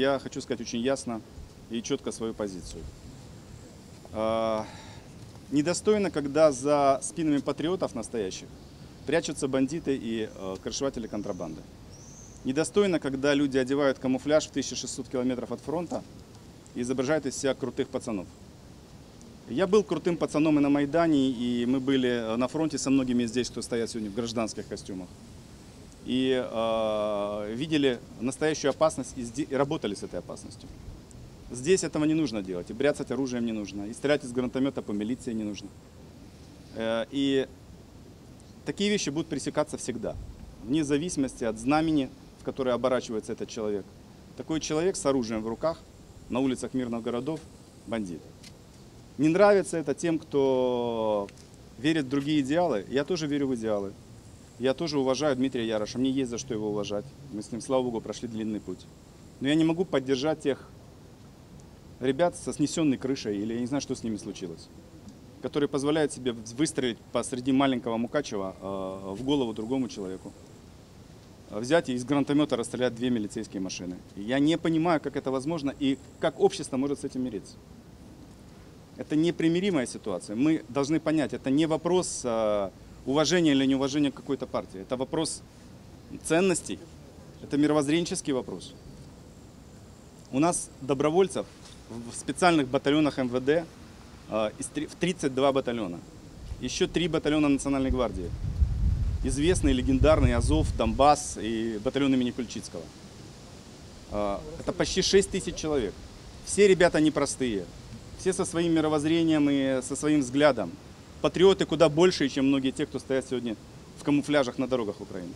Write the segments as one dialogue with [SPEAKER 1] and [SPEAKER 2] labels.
[SPEAKER 1] Я хочу сказать очень ясно и четко свою позицию. А, Недостойно, когда за спинами патриотов настоящих прячутся бандиты и э, крышеватели контрабанды. Недостойно, когда люди одевают камуфляж в 1600 километров от фронта и изображают из себя крутых пацанов. Я был крутым пацаном и на Майдане, и мы были э, на фронте со многими здесь, кто стоят сегодня в гражданских костюмах. И э, видели настоящую опасность и, и работали с этой опасностью. Здесь этого не нужно делать, и бряцать оружием не нужно, и стрелять из гранатомета по милиции не нужно. Э, И такие вещи будут пресекаться всегда, вне зависимости от знамени, в которое оборачивается этот человек. Такой человек с оружием в руках на улицах мирных городов – бандит. Не нравится это тем, кто верит в другие идеалы. Я тоже верю в идеалы. Я тоже уважаю Дмитрия Яроша. Мне есть за что его уважать. Мы с ним, слава богу, прошли длинный путь. Но я не могу поддержать тех ребят со снесенной крышей, или я не знаю, что с ними случилось, которые позволяют себе выстрелить посреди маленького Мукачева э, в голову другому человеку. Э, Взять и из гранатомета расстрелять две милицейские машины. Я не понимаю, как это возможно и как общество может с этим мириться. Это непримиримая ситуация. Мы должны понять, это не вопрос э, уважения или неуважения к какой-то партии. Это вопрос ценностей. Это мировоззренческий вопрос. У нас добровольцев в специальных батальонах МВД э, в 32 батальона. Еще три батальона Национальной гвардии. Известный, легендарный Азов, Донбасс и батальон имени Кульчицкого. Э, Это почти 6 тысяч человек. Все ребята непростые. Все со своим мировоззрением и со своим взглядом. Патриоты куда больше, чем многие те, кто стоят сегодня в камуфляжах на дорогах Украины.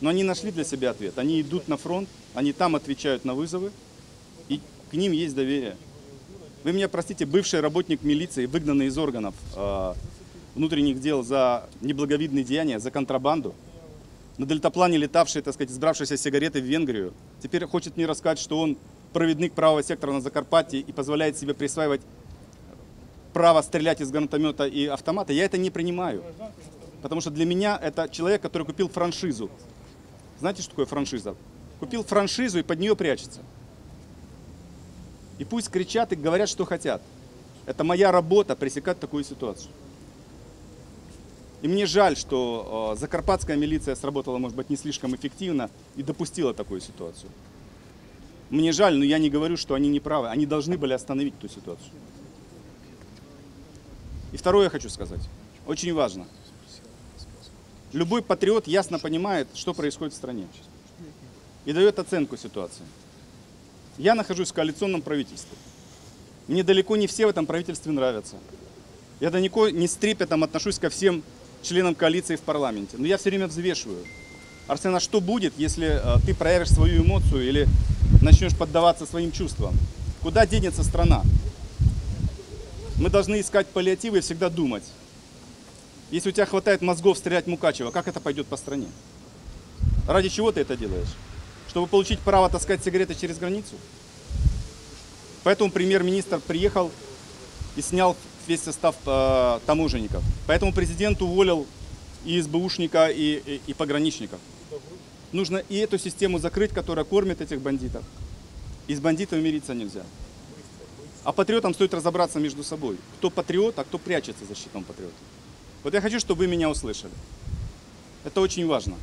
[SPEAKER 1] Но они нашли для себя ответ. Они идут на фронт, они там отвечают на вызовы, и к ним есть доверие. Вы меня простите, бывший работник милиции, выгнанный из органов э, внутренних дел за неблаговидные деяния, за контрабанду, на дельтаплане летавший, так сказать, избравшийся сигареты в Венгрию, теперь хочет мне рассказать, что он проводник правого сектора на Закарпатье и позволяет себе присваивать право стрелять из гранатомета и автомата. Я это не принимаю. Потому что для меня это человек, который купил франшизу. Знаете, что такое франшиза? Купил франшизу и под нее прячется. И пусть кричат и говорят, что хотят. Это моя работа пресекать такую ситуацию. И мне жаль, что э, закарпатская милиция сработала, может быть, не слишком эффективно и допустила такую ситуацию. Мне жаль, но я не говорю, что они не правы. Они должны были остановить ту ситуацию. И второе я хочу сказать. Очень важно. Любой патриот ясно понимает, что происходит в стране. И дает оценку ситуации. Я нахожусь в коалиционном правительстве. Мне далеко не все в этом правительстве нравятся. Я далеко не с трепетом отношусь ко всем членам коалиции в парламенте. Но я все время взвешиваю. Арсен, а что будет, если э, ты проявишь свою эмоцию или начнешь поддаваться своим чувствам? Куда денется страна? Мы должны искать паллиативы и всегда думать. Если у тебя хватает мозгов стрелять Мукачева, как это пойдет по стране? Ради чего ты это делаешь? Чтобы получить право таскать сигареты через границу? Поэтому премьер-министр приехал и снял весь состав э, таможенников. Поэтому президент уволил и СБУшника, и, и, и пограничников. Нужно и эту систему закрыть, которая кормит этих бандитов. И с бандитами мириться нельзя. А патриотам стоит разобраться между собой. Кто патриот, а кто прячется за щитом патриота. Вот я хочу, чтобы вы меня услышали. Это очень важно.